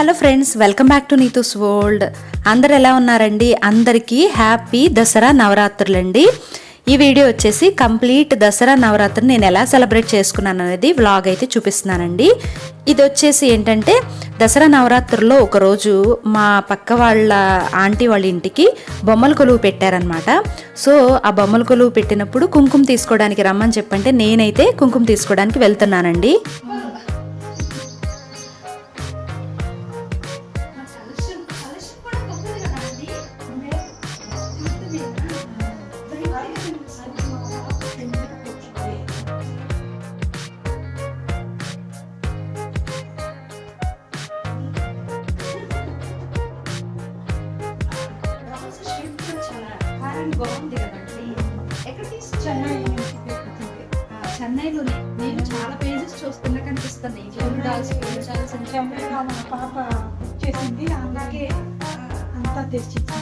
Hello friends welcome back to Neetu's world. అందరు ఎలా ఉన్నారండి? అందరికీ హ్యాపీ దసరా నవరాత్రులండి. ఈ వీడియో వచ్చేసి కంప్లీట్ దసరా నవరాత్రి నేను ఎలా సెలబ్రేట్ చేసుకున్నాను అనేది వ్లాగ్ అయితే చూపిస్తున్నానండి. ఇది వచ్చేసి ఏంటంటే దసరా నవరాత్రుల్లో ఒకరోజు మా పక్క వాళ్ళ ఆంటీ వాళ్ళ ఇంటికి బొమ్మల కొలువు పెట్టారనమాట సో ఆ బొమ్మల కొలువు పెట్టినప్పుడు కుంకుమ తీసుకోవడానికి రమ్మని చెప్పంటే నేనైతే కుంకుమ తీసుకోవడానికి వెళ్తున్నానండి. చెన్నైలోనే నేను చాలా పేజెస్ చూస్తున్నా కనిపిస్తున్నాయి చెన్నైలో మన పాప చేసింది అలాగే అంతా తెచ్చిచ్చింది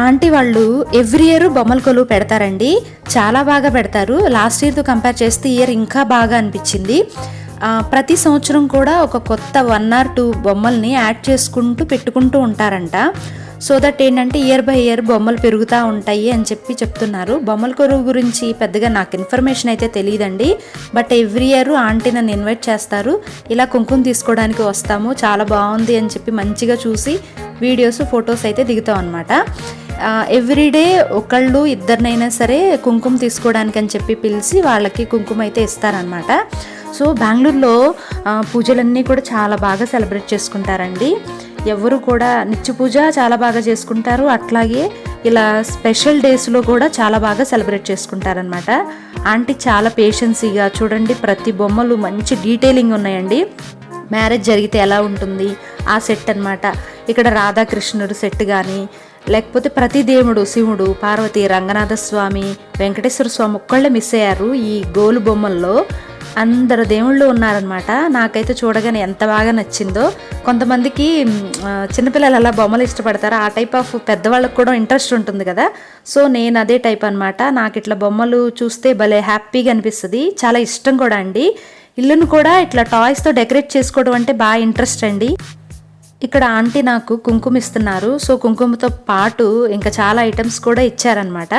ఆంటీ వాళ్ళు ఎవ్రీ ఇయర్ బొమ్మల కొలువు పెడతారండి చాలా బాగా పెడతారు లాస్ట్ ఇయర్తో కంపేర్ చేస్తే ఇయర్ ఇంకా బాగా అనిపించింది ఆ, ప్రతి సంవత్సరం కూడా ఒక కొత్త వన్ ఆర్ టూ బొమ్మల్ని యాడ్ చేసుకుంటూ పెట్టుకుంటూ ఉంటారంట సో దట్ ఏంటంటే ఇయర్ బై ఇయర్ బొమ్మలు పెరుగుతూ ఉంటాయి అని చెప్పి చెప్తున్నారు. బొమ్మల కొరువు గురించి పెద్దగా నాకు ఇన్ఫర్మేషన్ అయితే తెలియదండి బట్ ఎవ్రీ ఇయర్ ఆంటీ నన్ను ఇన్వైట్ చేస్తారు. ఇలా కుంకుమ తీసుకోవడానికి వస్తాము చాలా బాగుంది అని చెప్పి మంచిగా చూసి వీడియోస్ ఫొటోస్ అయితే దిగుతాం అనమాట ఎవ్రీడే ఒకళ్ళు ఇద్దరినైనా సరే కుంకుమ తీసుకోవడానికి అని చెప్పి పిలిచి వాళ్ళకి కుంకుమ అయితే ఇస్తారనమాట సో బెంగళూరులో పూజలన్నీ కూడా చాలా బాగా సెలబ్రేట్ చేసుకుంటారండి. ఎవరు కూడా నిత్య పూజ చాలా బాగా చేసుకుంటారు. అట్లాగే ఇలా స్పెషల్ డేస్లో కూడా చాలా బాగా సెలబ్రేట్ చేసుకుంటారనమాట ఆంటీ చాలా పేషెన్సీగా చూడండి ప్రతి బొమ్మలు మంచి డీటెయిలింగ్ ఉన్నాయండి. మ్యారేజ్ జరిగితే ఎలా ఉంటుంది? ఆ సెట్ అన్నమాట. ఇక్కడ రాధాకృష్ణుడు సెట్ కానీ లేకపోతే ప్రతి దేవుడు శివుడు పార్వతి రంగనాథ స్వామి వెంకటేశ్వర స్వామి ఒక్కళ్ళే మిస్ అయ్యారు ఈ గోలు బొమ్మల్లో. అందరు దేవుళ్ళు ఉన్నారనమాట నాకైతే చూడగానే ఎంత బాగా నచ్చిందో. కొంతమందికి చిన్నపిల్లలు అలా బొమ్మలు ఇష్టపడతారు. ఆ టైప్ ఆఫ్ పెద్దవాళ్ళకి కూడా ఇంట్రెస్ట్ ఉంటుంది కదా. సో నేను అదే టైప్ అనమాట నాకు ఇట్లా బొమ్మలు చూస్తే భలే హ్యాపీగా అనిపిస్తుంది. చాలా ఇష్టం కూడా అండి. ఇల్లును కూడా ఇట్లా టాయ్స్తో డెకరేట్ చేసుకోవడం అంటే బాగా ఇంట్రెస్ట్ అండి. ఇక్కడ ఆంటీ నాకు కుంకుమ ఇస్తున్నారు సో కుంకుమతో పాటు ఇంకా చాలా ఐటమ్స్ కూడా ఇచ్చారనమాట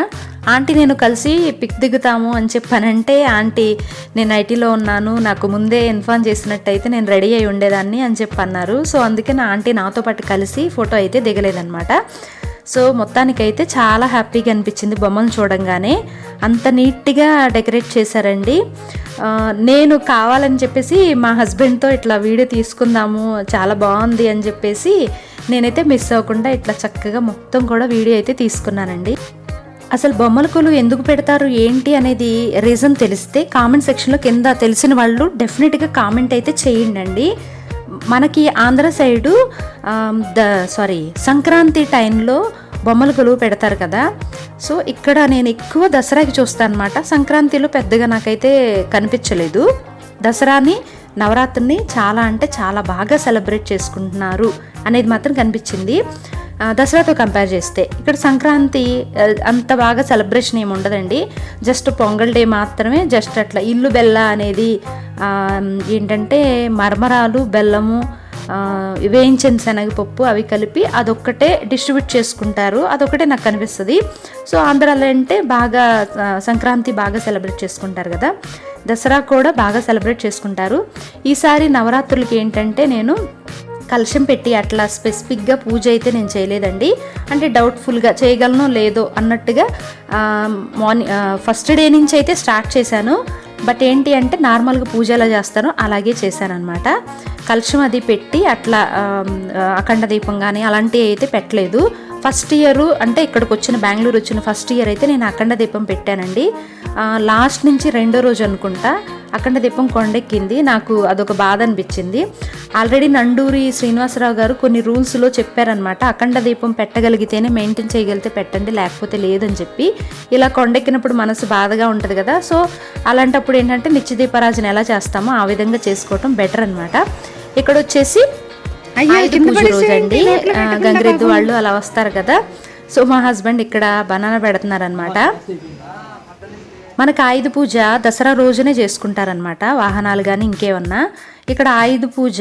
ఆంటీ నేను కలిసి పిక్ దిగుతాము అని చెప్పానంటే ఆంటీ నేను ఐటీలో ఉన్నాను నాకు ముందే ఇన్ఫార్మ్ చేసినట్టయితే నేను రెడీ అయి ఉండేదాన్ని అని చెప్పి అన్నారు సో అందుకే నా ఆంటీ నాతో పాటు కలిసి ఫోటో అయితే దిగలేదనమాట సో మొత్తానికైతే చాలా హ్యాపీగా అనిపించింది బొమ్మలు చూడంగానే. అంత నీట్గా డెకరేట్ చేశారండి. నేను కావాలని చెప్పేసి మా హస్బెండ్తో ఇట్లా వీడియో తీసుకుందాము చాలా బాగుంది అని చెప్పేసి నేనైతే మిస్ అవ్వకుండా ఇట్లా చక్కగా మొత్తం కూడా వీడియో అయితే తీసుకున్నానండి. అసలు బొమ్మల కొలు ఎందుకు పెడతారు ఏంటి అనేది రీజన్ తెలిస్తే కామెంట్ సెక్షన్లో కింద తెలిసిన వాళ్ళు డెఫినెట్గా కామెంట్ అయితే చేయండి మనకి Andhra side the sorry Sankranti టైంలో బొమ్మలు కొలువు పెడతారు కదా. సో ఇక్కడ నేను ఎక్కువ దసరాకి చూస్తాను అనమాట సంక్రాంతిలో పెద్దగా నాకైతే కనిపించలేదు. దసరాని నవరాత్రిని చాలా అంటే చాలా బాగా సెలబ్రేట్ చేసుకుంటున్నారు అనేది మాత్రం కనిపించింది. దసరాతో కంపేర్ చేస్తే ఇక్కడ సంక్రాంతి అంత బాగా సెలబ్రేషన్ ఏమి ఉండదండి. జస్ట్ పొంగల్ డే మాత్రమే జస్ట్ అట్లా ఇల్లు బెల్ల అనేది ఏంటంటే మర్మరాలు బెల్లము వేయించిన శనగపప్పు అవి కలిపి అదొక్కటే డిస్ట్రిబ్యూట్ చేసుకుంటారు. అదొక్కటే నాకు కనిపిస్తుంది. సో ఆంధ్రాలో అంటే బాగా సంక్రాంతి బాగా సెలబ్రేట్ చేసుకుంటారు కదా. దసరా కూడా బాగా సెలబ్రేట్ చేసుకుంటారు. ఈసారి నవరాత్రులకి ఏంటంటే నేను కలశం పెట్టి అట్లా స్పెసిఫిక్గా పూజ అయితే నేను చేయలేదండి. అంటే డౌట్ఫుల్గా చేయగలనో లేదో అన్నట్టుగా మార్నింగ్ ఫస్ట్ డే నుంచి అయితే స్టార్ట్ చేశాను. బట్ ఏంటి అంటే నార్మల్గా పూజ ఎలా చేస్తానో అలాగే చేశానమాట కలశం అది పెట్టి అట్లా అఖండ దీపం కానీ అలాంటివి అయితే పెట్టలేదు. ఫస్ట్ ఇయర్ అంటే ఇక్కడికి వచ్చిన బెంగళూరు వచ్చిన ఫస్ట్ ఇయర్ అయితే నేను అఖండ దీపం పెట్టానండి. లాస్ట్ నుంచి రెండో రోజు అనుకుంటా. అఖండ దీపం కొండెక్కింది. నాకు అదొక బాధ అనిపించింది. ఆల్రెడీ నండూరి శ్రీనివాసరావు గారు కొన్ని రూల్స్లో చెప్పారనమాట అఖండ దీపం పెట్టగలిగితేనే మెయింటైన్ చేయగలిగితే పెట్టండి లేకపోతే లేదని చెప్పి. ఇలా కొండెక్కినప్పుడు మనసు బాధగా ఉంటుంది కదా. సో అలాంటప్పుడు ఏంటంటే నిత్య దీపారాజన ఎలా చేస్తామో ఆ విధంగా చేసుకోవటం బెటర్ అనమాట ఇక్కడ వచ్చేసి కింద పూజ పడేసేయండి, రోజు అండి నోట్లో ఆ, పెట్టకుండా గంగిరెద్దు. వాళ్ళు అలా వస్తారు కదా. సో మా హస్బెండ్ ఇక్కడ బనానా పెడుతున్నారనమాట మనకు ఆయుధ పూజ దసరా రోజునే చేసుకుంటారనమాట వాహనాలు కానీ ఇంకేమన్నా ఇక్కడ ఆయుధ పూజ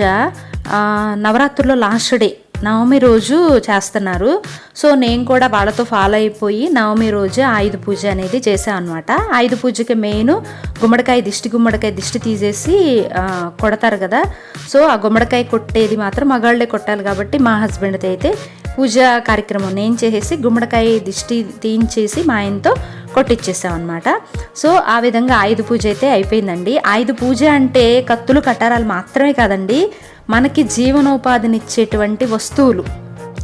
నవరాత్రుల్లో లాస్ట్ డే. నవమి రోజు చేస్తున్నారు. సో నేను కూడా వాళ్ళతో ఫాలో అయిపోయి నవమి రోజు ఆయుధ పూజ అనేది చేశాను అనమాట ఆయుధ పూజకి మెయిన్ గుమ్మడికాయ దిష్టి గుమ్మడికాయ దిష్టి తీసేసి కొడతారు కదా. సో ఆ గుమ్మడికాయ కొట్టేది మాత్రం మగాళ్ళే కొట్టాలి కాబట్టి మా హస్బెండ్తో అయితే పూజ కార్యక్రమం నేను చేసేసి గుమ్మడికాయ దిష్టి తీయించేసి మా ఆయనతో కొట్టించేసాం అనమాట సో ఆ విధంగా ఆయుధ పూజ అయితే అయిపోయిందండి. ఆయుధ పూజ అంటే కత్తులు కట్టారాలు మాత్రమే కాదండి. మనకి జీవనోపాధినిచ్చేటువంటి వస్తువులు.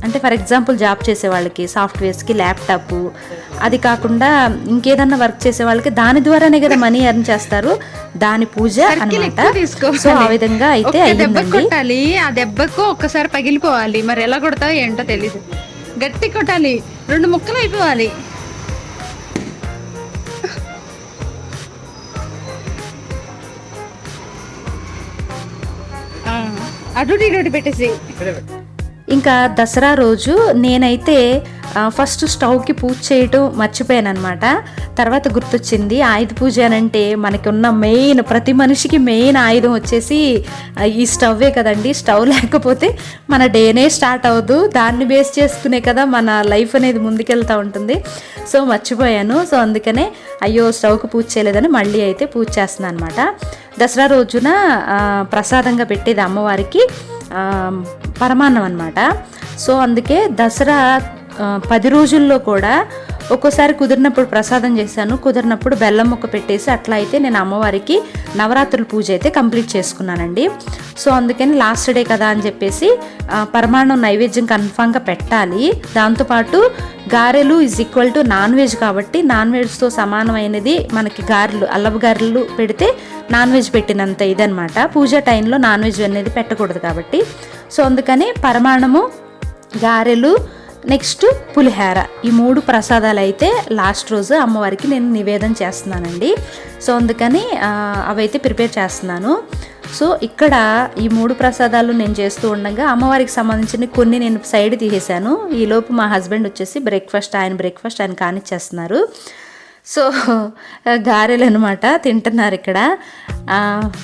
అంటే ఫర్ ఎగ్జాంపుల్ జాబ్ చేసే వాళ్ళకి సాఫ్ట్వేర్స్కి ల్యాప్టాప్. అది కాకుండా ఇంకేదన్నా వర్క్ చేసే వాళ్ళకి దాని ద్వారానే కదా మనీ ఎర్న్ చేస్తారు. దాని పూజ అనమాట. సో ఆ విధంగా అయితే ఒక్క దెబ్బ అయ్యిందండి కొట్టాలి ఆ దెబ్బకు ఒక్కసారి పగిలిపోవాలి. మరి ఎలా కొడతావు ఏంటో తెలీదు. గట్టి కొట్టాలి రెండు ముక్కలు అయిపోవాలి. అటు ఇటు పెట్టేసి ఇంకా దసరా రోజు నేనైతే ఫస్ట్ స్టవ్కి పూజ చేయటం మర్చిపోయాను అనమాట తర్వాత గుర్తొచ్చింది ఆయుధ పూజ అని అంటే మనకి ఉన్న మెయిన్ ప్రతి మనిషికి మెయిన్ ఆయుధం వచ్చేసి ఈ స్టవ్వే కదండి. స్టవ్ లేకపోతే మన డేనే స్టార్ట్ అవ్వదు. దాన్ని బేస్ చేసుకునే కదా మన లైఫ్ అనేది ముందుకెళ్తూ ఉంటుంది. సో మర్చిపోయాను. సో అందుకనే అయ్యో స్టవ్కి పూజ చేయలేదని మళ్ళీ అయితే పూజ చేస్తున్నాను అనమాట దసరా రోజున ప్రసాదంగా పెట్టేది అమ్మవారికి. పరమాన్నం అనమాట సో అందుకే దసరా పది రోజుల్లో కూడా ఒక్కోసారి కుదిరినప్పుడు ప్రసాదం చేశాను కుదిరినప్పుడు బెల్లం ముక్క పెట్టేసి అట్లా అయితే నేను అమ్మవారికి నవరాత్రుల పూజ అయితే కంప్లీట్ చేసుకున్నానండి. సో అందుకని లాస్ట్ డే కదా అని చెప్పేసి పరమాణం పరమాన్నం నైవేద్యం కన్ఫామ్గా పెట్టాలి. దాంతోపాటు గారెలు is equal to non veg కాబట్టి నాన్ వెజ్తో సమానమైనది మనకి గారెలు అల్లపు గారెలు పెడితే నాన్ వెజ్ పెట్టినంత ఇదనమాట పూజ టైంలో నాన్ వెజ్ అనేది పెట్టకూడదు కాబట్టి. సో అందుకని పరమాణము గారెలు నెక్స్ట్ పులిహార. ఈ మూడు ప్రసాదాలు అయితే లాస్ట్ రోజు అమ్మవారికి నేను నివేదన చేస్తున్నానండి. సో అందుకని అవైతే ప్రిపేర్ చేస్తున్నాను. సో ఇక్కడ ఈ మూడు ప్రసాదాలు నేను చేస్తూ ఉండగా అమ్మవారికి సంబంధించిన కొన్ని నేను సైడ్ తీసేశాను. ఈలోపు మా హస్బెండ్ వచ్చేసి బ్రేక్ఫాస్ట్ ఆయన బ్రేక్ఫాస్ట్ ఆయన కానిచ్చేస్తున్నారు. సో గారెలు అనమాట తింటున్నారు ఇక్కడ.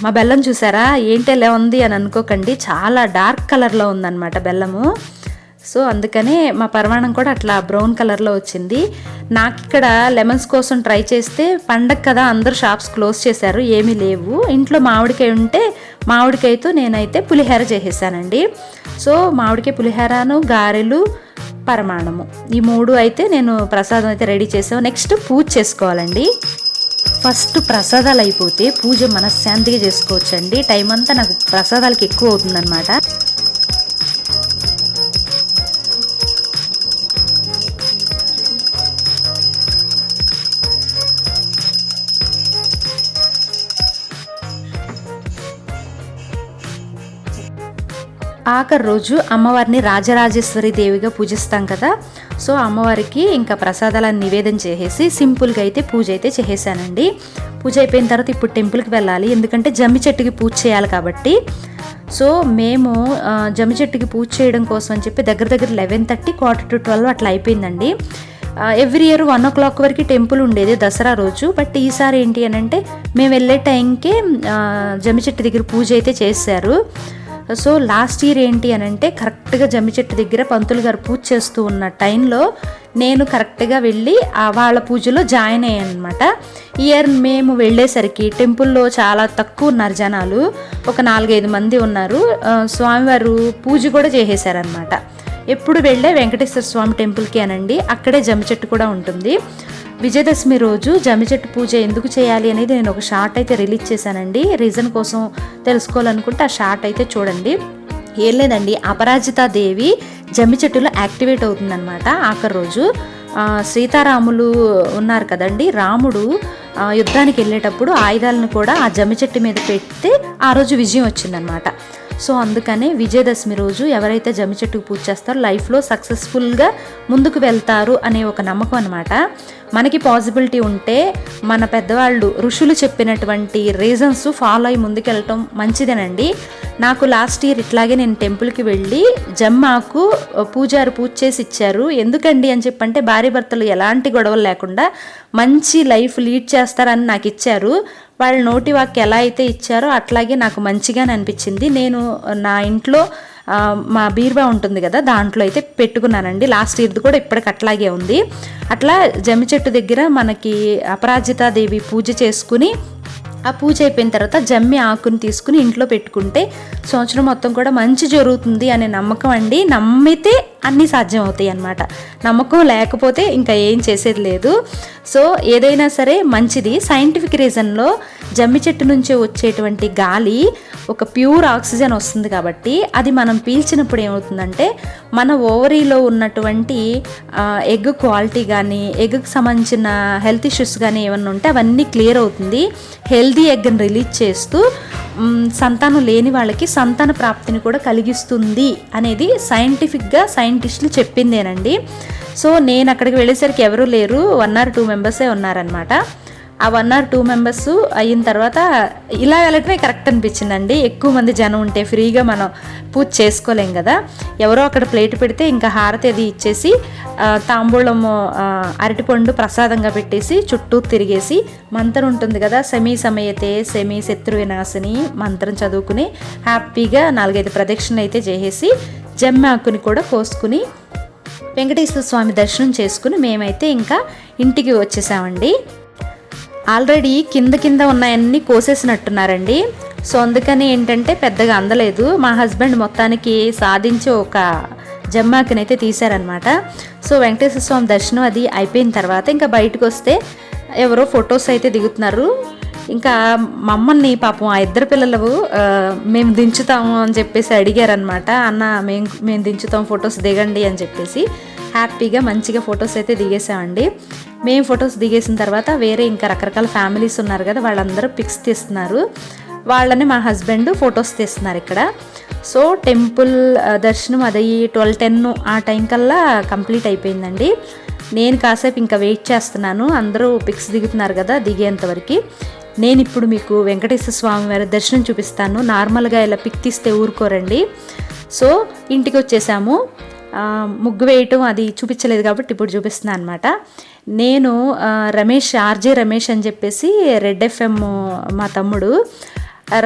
మా బెల్లం చూసారా? ఏంటి ఎలా ఉంది అని అనుకోకండి. చాలా డార్క్ కలర్లో ఉందన్నమాట బెల్లము. సో అందుకనే మా పరమాణం కూడా అట్లా బ్రౌన్ కలర్లో వచ్చింది. నాకు ఇక్కడ లెమన్స్ కోసం ట్రై చేస్తే పండగ కదా అందరూ షాప్స్ క్లోజ్ చేశారు ఏమీ లేవు. ఇంట్లో మామిడికాయ ఉంటే మామిడికాయతో నేనైతే పులిహోర చేసేసానండి. సో మామిడికాయ పులిహోరను గారెలు పరమాణము ఈ మూడు అయితే నేను ప్రసాదం అయితే రెడీ చేసాను. నెక్స్ట్ పూజ చేసుకోవాలండి. ఫస్ట్ ప్రసాదాలు అయిపోతే పూజ మనశ్శాంతిగా చేసుకోవచ్చండి. టైం అంతా నాకు ప్రసాదాలకి ఎక్కువ అవుతుందన్నమాట. ఆఖరి రోజు అమ్మవారిని రాజరాజేశ్వరి దేవిగా పూజిస్తాం కదా. సో అమ్మవారికి ఇంకా ప్రసాదాలను నివేదన చేసేసి సింపుల్గా అయితే పూజ అయితే చేసేసానండి. పూజ అయిపోయిన తర్వాత ఇప్పుడు టెంపుల్కి వెళ్ళాలి. ఎందుకంటే జమ్మి చెట్టుకి పూజ చేయాలి కాబట్టి. సో మేము జమ్మి చెట్టుకి పూజ చేయడం కోసం అని చెప్పి దగ్గర దగ్గర eleven thirty quarter to twelve అట్లా అయిపోయిందండి. Every year one o'clock వరకు టెంపుల్ ఉండేది దసరా రోజు. బట్ ఈసారి ఏంటి అని అంటే మేము వెళ్ళే టైంకే జమ్మి చెట్టు దగ్గర పూజ అయితే చేశారు. సో లాస్ట్ ఇయర్ ఏంటి అని అంటే కరెక్ట్గా జమ్మి చెట్టు దగ్గర పంతులు గారు పూజ చేస్తూ ఉన్న టైంలో నేను కరెక్ట్గా వెళ్ళి వాళ్ళ పూజలో జాయిన్ అయ్యాను అనమాట ఇయర్ మేము వెళ్ళేసరికి టెంపుల్లో చాలా తక్కువ ఉన్నారు జనాలు. ఒక నాలుగైదు మంది ఉన్నారు. స్వామివారు పూజ కూడా చేసేసారనమాట ఎప్పుడు వెళ్ళే వెంకటేశ్వర స్వామి టెంపుల్కి అనండి. అక్కడే జమ్మి చెట్టు కూడా ఉంటుంది. విజయదశమి రోజు జమ్మి చెట్టు పూజ ఎందుకు చేయాలి అనేది నేను ఒక షార్ట్ అయితే రిలీజ్ చేశానండి. రీజన్ కోసం తెలుసుకోవాలనుకుంటే ఆ షార్ట్ అయితే చూడండి. ఏం లేదండి అపరాజితా దేవి జమ్మి చెట్టులో యాక్టివేట్ అవుతుందన్నమాట ఆఖరి రోజు. సీతారాములు ఉన్నారు కదండి రాముడు యుద్ధానికి వెళ్ళేటప్పుడు ఆయుధాలను కూడా ఆ జమ్మి చెట్టు మీద పెడితే ఆ రోజు విజయం వచ్చిందనమాట సో అందుకనే విజయదశమి రోజు ఎవరైతే జమ్మి చెట్టుకు పూజ చేస్తారో లైఫ్లో సక్సెస్ఫుల్గా ముందుకు వెళ్తారు అనే ఒక నమ్మకం అనమాట మనకి పాసిబిలిటీ ఉంటే మన పెద్దవాళ్ళు ఋషులు చెప్పినటువంటి రీజన్స్ ఫాలో అయి ముందుకెళ్ళటం మంచిదేనండి. నాకు లాస్ట్ ఇయర్ ఇట్లాగే నేను టెంపుల్కి వెళ్ళి జమ్మాకు పూజారు పూజ చేసి ఇచ్చారు. ఎందుకండి అని చెప్పంటే భార్య భర్తలు ఎలాంటి గొడవలు లేకుండా మంచి లైఫ్ లీడ్ చేస్తారని నాకు ఇచ్చారు. వాళ్ళ నోటి వాక్ ఎలా అయితే ఇచ్చారో అట్లాగే నాకు మంచిగానే అనిపించింది. నేను నా ఇంట్లో మా బీర్వా ఉంటుంది కదా దాంట్లో అయితే పెట్టుకున్నానండి. లాస్ట్ ఇయర్ది కూడా ఇప్పటికి అట్లాగే ఉంది. అట్లా జమ్మి చెట్టు దగ్గర మనకి అపరాజితాదేవి పూజ చేసుకుని ఆ పూజ అయిపోయిన తర్వాత జమ్మి ఆకుని తీసుకుని ఇంట్లో పెట్టుకుంటే సంవత్సరం మొత్తం కూడా మంచి జరుగుతుంది అనే నమ్మకం అండి. నమ్మితే అన్నీ సాధ్యం అవుతాయి అన్నమాట. నమ్మకం లేకపోతే ఇంకా ఏం చేసేది లేదు. సో ఏదైనా సరే మంచిది. సైంటిఫిక్ రీజన్లో జమ్మి చెట్టు నుంచి వచ్చేటువంటి గాలి ఒక ప్యూర్ ఆక్సిజన్ వస్తుంది కాబట్టి అది మనం పీల్చినప్పుడు ఏమవుతుందంటే మన ఓవరీలో ఉన్నటువంటి ఎగ్ క్వాలిటీ కానీ ఎగ్కి సంబంధించిన హెల్త్ ఇష్యూస్ కానీ ఏమన్నా ఉంటే అవన్నీ క్లియర్ అవుతుంది. హెల్త్ హెల్దీ ఎగ్ని రిలీజ్ చేస్తూ సంతానం లేని వాళ్ళకి సంతాన ప్రాప్తిని కూడా కలిగిస్తుంది అనేది సైంటిఫిక్గా సైంటిస్టులు చెప్పిందేనండి. సో నేను అక్కడికి వెళ్ళేసరికి ఎవరూ లేరు. వన్ ఆర్ టూ మెంబర్సే ఉన్నారనమాట ఆ వన్ ఆర్ టూ మెంబర్స్ అయిన తర్వాత ఇలా వెళ్ళటమే కరెక్ట్ అనిపించిందండి. ఎక్కువ మంది జనం ఉంటే ఫ్రీగా మనం పూజ చేసుకోలేం కదా. ఎవరో అక్కడ ప్లేట్ పెడితే ఇంకా హారతి అది ఇచ్చేసి తాంబూలం తాంబూలము అరటిపండు ప్రసాదంగా పెట్టేసి చుట్టూ తిరిగేసి మంత్రం ఉంటుంది కదా సెమీ సమయతే సెమీ శత్రు వినాశిని మంత్రం చదువుకుని హ్యాపీగా నాలుగైదు ప్రదక్షిణ అయితే చేసేసి జమ్మాకుని కూడా కోసుకుని వెంకటేశ్వర స్వామి దర్శనం చేసుకుని మేమైతే ఇంకా ఇంటికి వచ్చేసామండి. ఆల్రెడీ కింద కింద ఉన్నాయన్నీ కోసేసినట్టున్నారండి. సో అందుకని ఏంటంటే పెద్దగా అందలేదు. మా హస్బెండ్ మొత్తానికి సాధించే ఒక జమ్మాకినైతే తీశారనమాట సో వెంకటేశ్వర స్వామి దర్శనం అది అయిపోయిన తర్వాత ఇంకా బయటకు వస్తే ఎవరో ఫొటోస్ అయితే దిగుతున్నారు. ఇంకా మమ్మల్ని పాపం ఆ ఇద్దరు పిల్లలు మేము దించుతాము అని చెప్పేసి అడిగారనమాట అన్న మేము మేము దించుతాం ఫొటోస్ దిగండి అని చెప్పేసి హ్యాపీగా మంచిగా ఫొటోస్ అయితే దిగేసామండి. మేము ఫొటోస్ దిగేసిన తర్వాత వేరే ఇంకా రకరకాల ఫ్యామిలీస్ ఉన్నారు కదా వాళ్ళందరూ పిక్స్ తీస్తున్నారు. వాళ్ళని మా హస్బెండ్ ఫొటోస్ తీస్తున్నారు ఇక్కడ. సో టెంపుల్ దర్శనం అది ట్వెల్వ్ టెన్ ఆ టైం కల్లా కంప్లీట్ అయిపోయిందండి. నేను కాసేపు ఇంకా వెయిట్ చేస్తున్నాను. అందరూ పిక్స్ దిగుతున్నారు కదా దిగేంతవరకు నేను ఇప్పుడు మీకు వెంకటేశ్వర స్వామి వారి దర్శనం చూపిస్తాను. నార్మల్గా ఇలా పిక్ తీస్తే ఊరుకోరండి. సో ఇంటికి వచ్చేసాము. ముగ్గు వేయటం అది చూపించలేదు కాబట్టి ఇప్పుడు చూపిస్తున్నాను అనమాట నేను రమేష్ ఆర్జే రమేష్ అని చెప్పేసి రెడ్ ఎఫ్ఎం మా తమ్ముడు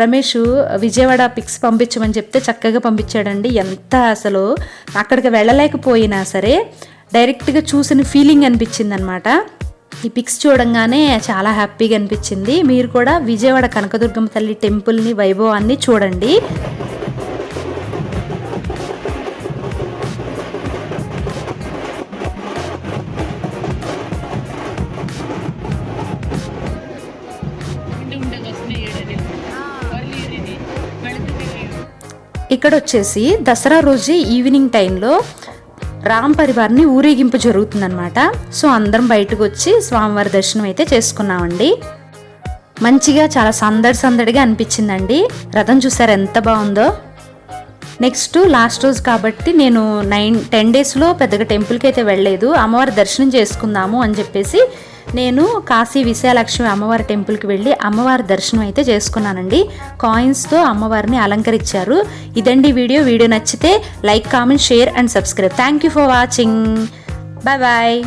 రమేష్ విజయవాడ పిక్స్ పంపించమని చెప్తే చక్కగా పంపించాడండి. ఎంత అసలు అక్కడికి వెళ్ళలేకపోయినా సరే డైరెక్ట్గా చూసిన ఫీలింగ్ అనిపించింది అనమాట ఈ పిక్స్ చూడంగానే చాలా హ్యాపీగా అనిపించింది. మీరు కూడా విజయవాడ కనకదుర్గమ్మ తల్లి టెంపుల్ని వైభవాన్ని చూడండి. ఇక్కడ వచ్చేసి దసరా రోజు ఈవినింగ్ టైంలో రామ్ పరివార్ని ఊరేగింపు జరుగుతుందనమాట సో అందరం బయటకు వచ్చి స్వామివారి దర్శనం అయితే చేసుకున్నామండి. మంచిగా చాలా సందడి సందడిగా అనిపించిందండి. రథం చూసారు ఎంత బాగుందో. నెక్స్ట్ లాస్ట్ రోజు కాబట్టి నేను నైన్ టెన్ డేస్లో పెద్దగా టెంపుల్కి అయితే వెళ్ళలేదు. అమ్మవారి దర్శనం చేసుకుందాము అని చెప్పేసి నేను కాశీ విశాలక్ష్మి అమ్మవారి టెంపుల్కి వెళ్ళి అమ్మవారి దర్శనం అయితే చేసుకున్నానండి. కాయిన్స్తో అమ్మవారిని అలంకరించారు. ఇదండి వీడియో. వీడియో నచ్చితే like comment share and subscribe. Thank you for watching. Bye bye.